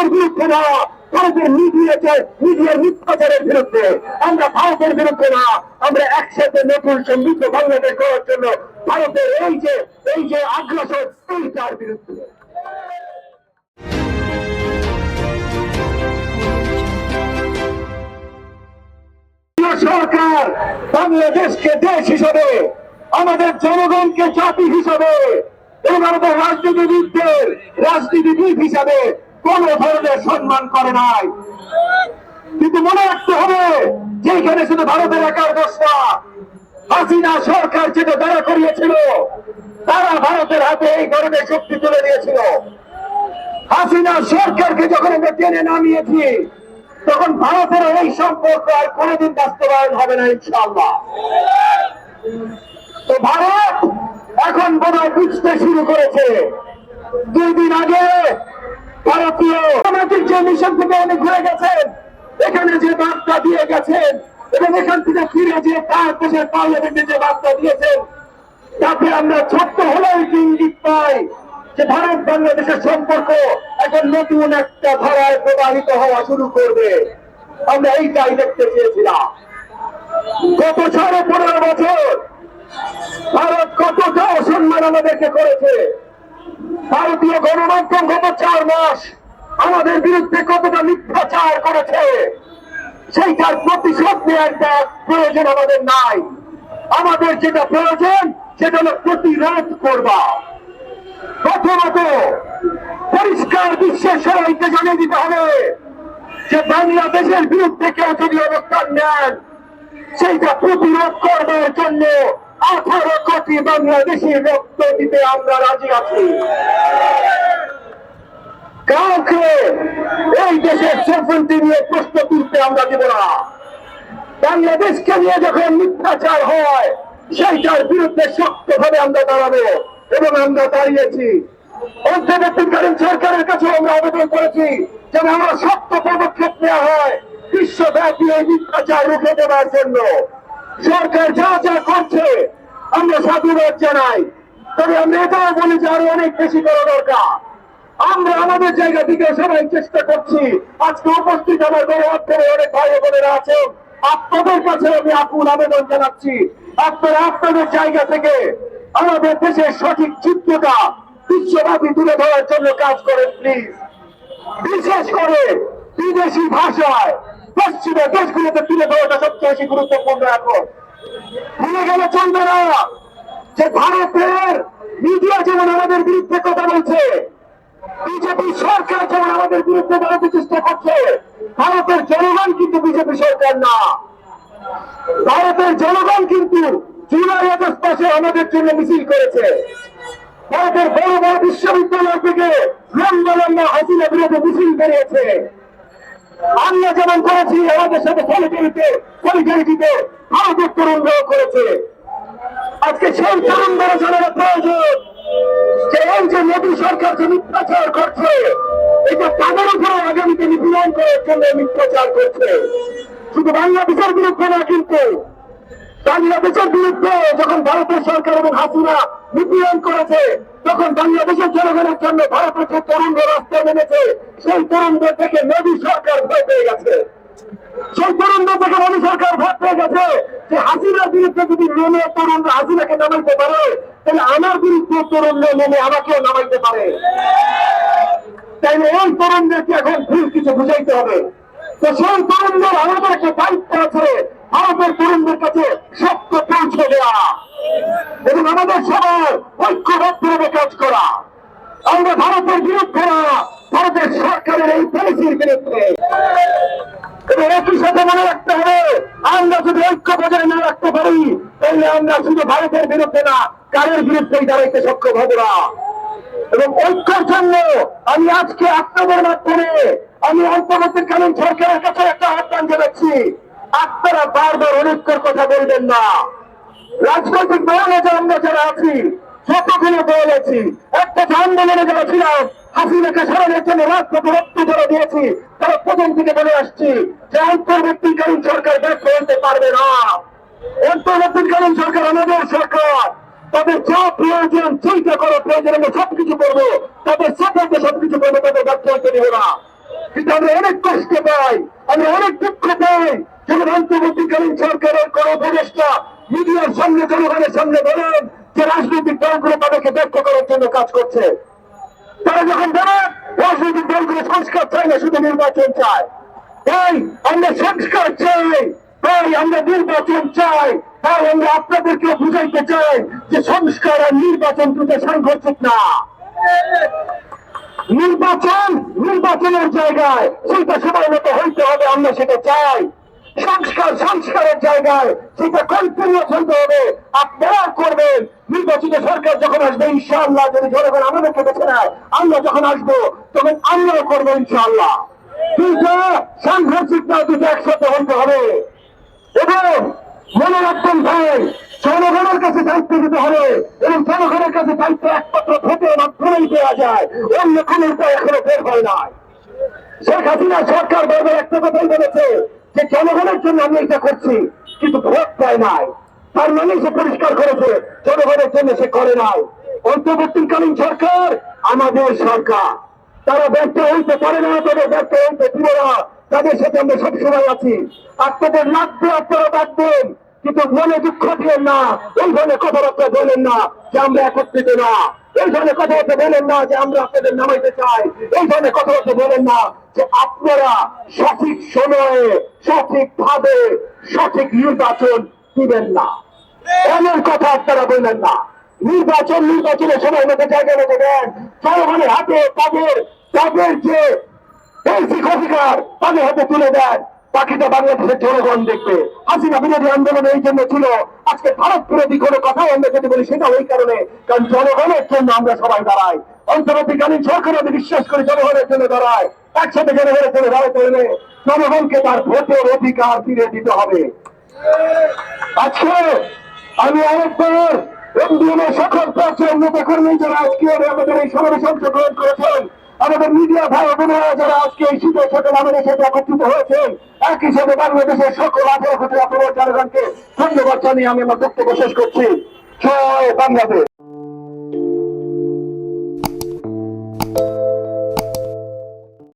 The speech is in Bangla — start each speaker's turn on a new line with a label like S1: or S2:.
S1: ভারতের বিরুদ্ধে না ভারতের মিডিয়াতে মিডিয়ার মিথ্যাচারের বিরুদ্ধে। আমরা ভারতের বিরুদ্ধে না, আমরা একসাথে নতুন সমৃদ্ধ বাংলাদেশ করার জন্য ভারতের এই যে এই যে আগ্রাসন, এইটার বিরুদ্ধে। সরকার, বাংলাদেশকে দেশ হিসাবে, আমাদের জনগণকে জাতি হিসাবে, এবং আমাদের রাজনীতিবিদদের রাজনীতিবিদ হিসাবে কোন ধরনের সম্মান করে নাই। কিন্তু মনে রাখতে হবে যে এখানে শুধু ভারতের একার দোষ হাসিনা সরকার যেটা দাঁড়া করিয়েছিল, তারা ভারতের হাতে এই ধরনের শক্তি তুলে দিয়েছিল। হাসিনা সরকারকে যখন আমরা টেনে নামিয়েছি, তখন ভারতের এই সম্পর্ক আর কোনোদিন বাস্তবায়ন হবে না, ইনশাআল্লাহ। তো ভারত এখন বোধহয় বুঝতে শুরু করেছে। দুই দিন আগে সামাজিক যে মিশন থেকে উনি ঘুরে গেছেন, এখানে যে বার্তা দিয়ে গেছেন এবং এখান থেকে ফিরে যে তার দেশের পার্লামেন্টে যে বার্তা দিয়েছেন, তাতে আমরা ছোট্ট হলেও ইঙ্গিত পাই যে ভারত বাংলাদেশের সম্পর্ক এখন নতুন একটা ধারায় প্রবাহিত হওয়া শুরু করবে। আমরা এইটাই দেখতে চেয়েছিলাম। গত সাড়ে পনেরো বছর ভারত কতটা অসম্মান আমাদেরকে করেছে? ভারতীয় গণমাধ্যম গত চার মাস আমাদের বিরুদ্ধে কতটা মিথ্যাচার করেছে, সেইটার প্রতিশোধ নেওয়ার পর প্রয়োজন আমাদের নাই। আমাদের যেটা প্রয়োজন, সেটা হলো প্রতিরোধ করবা। প্রথমত, পরিষ্কার বিশ্বের সবাইকে জানিয়ে দিতে হবে যে বাংলাদেশের বিরুদ্ধে কেউ যদি অবস্থান নেন সেইটা প্রতিরোধ করবার জন্য আঠারো কোটি বাংলাদেশি রক্ত দিতে আমরা রাজি আছি। কাউকে এই দেশের সেফুলটি নিয়ে প্রশ্ন তুলতে আমরা দেব না। বাংলাদেশকে নিয়ে যখন মিথ্যাচার হয়, সেইটার বিরুদ্ধে শক্তভাবে আমরা দাঁড়াবো এবং আমরা দাঁড়িয়েছি। অন্তর্বর্তীকালীন সরকারের কাছে আমরা আবেদন করেছি যেন আমরা শক্ত পদক্ষেপ নেওয়া হয়। বিশ্বব্যাপী এই মিথ্যাচার রুখে দেওয়ার জন্য সরকার যা যা করছে, আমরা সাধুবাদ জানাই। তবে আমরা এটাও বলি যে আরও অনেক বেশি করা দরকার। আমরা আমাদের জায়গা থেকে সবাই চেষ্টা করছি। আজকে উপস্থিত আমার গণমাধ্যমে অনেক ভাই বোনেরা আছেন। আপনাদের কাছে আমি আকুল আবেদন জানাচ্ছি। আপনারা আপনাদের জায়গা থেকে আমাদের দেশের সঠিক চিত্রটা বিশ্বব্যাপী তুলে ধরার জন্য কাজ করেন, প্লিজ। বিশেষ করে বিদেশি ভাষায়। পশ্চিমের দেশগুলোতে তুলে ধরাটা সবচেয়ে বেশি গুরুত্বপূর্ণ এখন। ভুলে গেলে চলবে না। যে ভারতের মিডিয়া যেমন আমাদের বিরুদ্ধে কথা বলছে, বিজেপি সরকার যেমন আমাদের বিরুদ্ধে দাঁড়াতে চেষ্টা করছে, ভারতের জনগণ কিন্তু বিজেপি সরকার না। ভারতের জনগণ কিন্তু জুলাই আগস্ট মাসে আমাদের জন্য মিছিল করেছে। ভারতের বড় বড় বিশ্ববিদ্যালয় থেকে লম্বা লম্বা হাসিনা বিরোধী মিছিল বেরিয়েছে। আমরা যেমন করেছি, আমাদের সাথে সলিটারিতে সলিটারিটিতে ভারতের তরুণরাও করেছে। আজকে সেই তরুণদের জানানো প্রয়োজন, যে এই যে মোদী সরকার যে মিথ্যাচার করছে, এটা তাদের উপরে আগামীতে নিপীড়ন করার জন্য মিথ্যাচার করছে। শুধু বাংলাদেশের বিরুদ্ধে না, কিন্তু বাংলাদেশের বিরুদ্ধে যখন ভারতের সরকার এবং হাসিনা নিপীড়ন করেছে তখন বাংলাদেশের জনগণের জন্য ভারতের যে তরুণরা রাস্তায় নেমেছে, সেই তরুণদের থেকে মোদী সরকার ভয় পেয়ে গেছে। সেই তরুণদের থেকে মোদী সরকার ভয় পেয়ে গেছে যে হাসিনার বিরুদ্ধে যদি নেমে তরুণরা হাসিনাকে নামাইতে পারে, তাহলে আমার বিরুদ্ধে তরুণরা নেমে আমাকেও নামাইতে পারে। তাই এই তরুণদেরকে এখন ভুল কিছু বুঝাইতে হবে। তো সেই তরুণদের আমাদের একটা দায়িত্ব আছে, ভারতের তরুণদের কাছে সত্য পৌঁছে দেওয়া। এবং আমাদের সবার ঐক্যবদ্ধভাবে কাজ করা। আমরা ভারতের বিরুদ্ধে না, ভারতের সরকারের এই পলিসির বিরুদ্ধে। এবং একই সাথে মনে রাখতে হবে, আমরা যদি ঐক্য বজায় না রাখতে পারি, তাহলে আমরা শুধু ভারতের বিরুদ্ধে না কারের বিরুদ্ধেই দাঁড়াইতে সক্ষম হব না। এবং ঐক্যের জন্য আমি আজকে আপনাদের মাধ্যমে, আমি অন্তর্বর্তীকালীন সরকারের কাছে একটা আহ্বান জানাচ্ছি। আপনারা বারবার ঐক্যের কথা বলবেন না। রাজনৈতিক দলে আমরা যারা আছি যতগুলো দল আছি, একটা আন্দোলনে যারা ছিলাম হাসিনাকে সরানোর জন্য রাজপথে রক্ত ধরে দিয়েছি, তারা প্রথম থেকে বলে আসছি যে অন্তর্বর্তীকালীন সরকার ব্যর্থ হতে পারবে না। অন্তর্বর্তীকালীন সরকার আমাদের সরকার। তবে যা প্রয়োজন চিন্তা করো প্রয়োজন, আমরা সবকিছু করব। তাদের সাপোর্টে সবকিছু করব তাদের ব্যর্থ হতে দেবো না। কিন্তু আমরা অনেক কষ্ট পাই, আমরা অনেক দুঃখ পাই। যখন অন্তর্বর্তীকালীন সরকারের কোন উপদেষ্টা মিডিয়ার সামনে, জনগণের সামনে বলেন যে রাজনৈতিক দলগুলো তাদেরকে ব্যক্ত করার জন্য কাজ করছে। তারা যখন বলে, রাজনৈতিক দলগুলো সংস্কার চায় না, শুধু নির্বাচন চায়। তাই আমরা সংস্কার চাই। তাই আমরা নির্বাচন চাই। তাই আমরা আপনাদেরকে বুঝাইতে চাই যে সংস্কার আর নির্বাচন দুটো সাংঘর্ষিক না। নির্বাচন, নির্বাচনের জায়গায় সেটা সময় মতো হইতে হবে, আমরা সেটা চাই। সংস্কার, সংস্কারের জায়গায় সেটা কন্টিনিউ হইতে হবে, আপনারা করবেন। নির্বাচিত সরকার যখন আসবে, ইনশাআল্লাহ, যদি জনগণ আমাদেরকে বেছে নেয়। আমরা যখন আসব, তখন আমরাও করব, ইনশাআল্লাহ। দুইটা সাংঘর্ষিক না দুটো একসাথে হইতে হবে। এবং মনে রাখবেন ভাই জনগণের কাছে দায়িত্ব দিতে হবে এবং জনগণের কাছে দায়িত্ব একমাত্র ভোটের মাধ্যমেই দেওয়া যায়। অন্য কোন উপায় এখনও বের হয় নাই। শেখ হাসিনা সরকার বারবার একটা কথাই বলেছে যে, জনগণের জন্য আমি এটা করছি, কিন্তু ভোট পায় নাই। তার মানে সে পরিষ্কার করেছে, জনগণের জন্য সে করে নাই। অন্তর্বর্তীকালীন সরকার আমাদের সরকার। তারা ব্যর্থ হইতে পারে না, তবে ব্যর্থ হইতে দিব না। তাদের সাথে আমরা সবসময় আছি। আপনাদের লাগবে, আপনারা ডাকবেন কিন্তু মনে দুঃখ দিয়েন না। এই ধরনের কথাবার্তা বলেন না যে আমরা একত্রিত না। এই ধরনের কথাবার্তা বলেন না যে আমরা আপনাদের নামাইতে চাই। এই ধরনের কথাবার্তা বলেন না যে আপনারা সঠিক সময়ে সঠিক ভাবে সঠিক নির্বাচন দিবেন না। এমন কথা আপনারা বললেন না। নির্বাচন, নির্বাচনের সময় মতো জায়গা মতো দেন। জনগণের হাতে তাদের তাদের যে অধিকার, তাদের হাতে তুলে দেন। বাকিটা বাংলাদেশের জনগণ দেখবে। হাসিনা বিরোধী আন্দোলন এই জন্য ছিল। আজকে ভারত বিরোধী কোনো কথা আমরা যদি বলি সেটা ওই কারণে, কারণ জনগণের জন্য আমরা সবাই দাঁড়াই। অন্তর্বর্তীকালীন সরকার আমি বিশ্বাস করি জনগণের জন্য দাঁড়ায়, একসাথে জনগণের জন্য দাঁড়াতে হলে জনগণকে তার ভোটের অধিকার ফিরে দিতে হবে। আজকে আমি আরেকবার এমডিএমের সকল প্রাচীন নেতা কর্মী যারা আজকে আমাদের এই সমাবেশে অংশগ্রহণ করেছেন আমাদের মিডিয়া ভাই বোনেরা যারা আজকে এই শীতের সাথে নামের সাথে একত্রিত হয়েছেন, একই সাথে বাংলাদেশের সকল আঠারো কোটি আপনার জনগণকে ধন্যবাদ জানিয়ে আমি আমার বক্তব্য শেষ করছি। জয় বাংলাদেশ।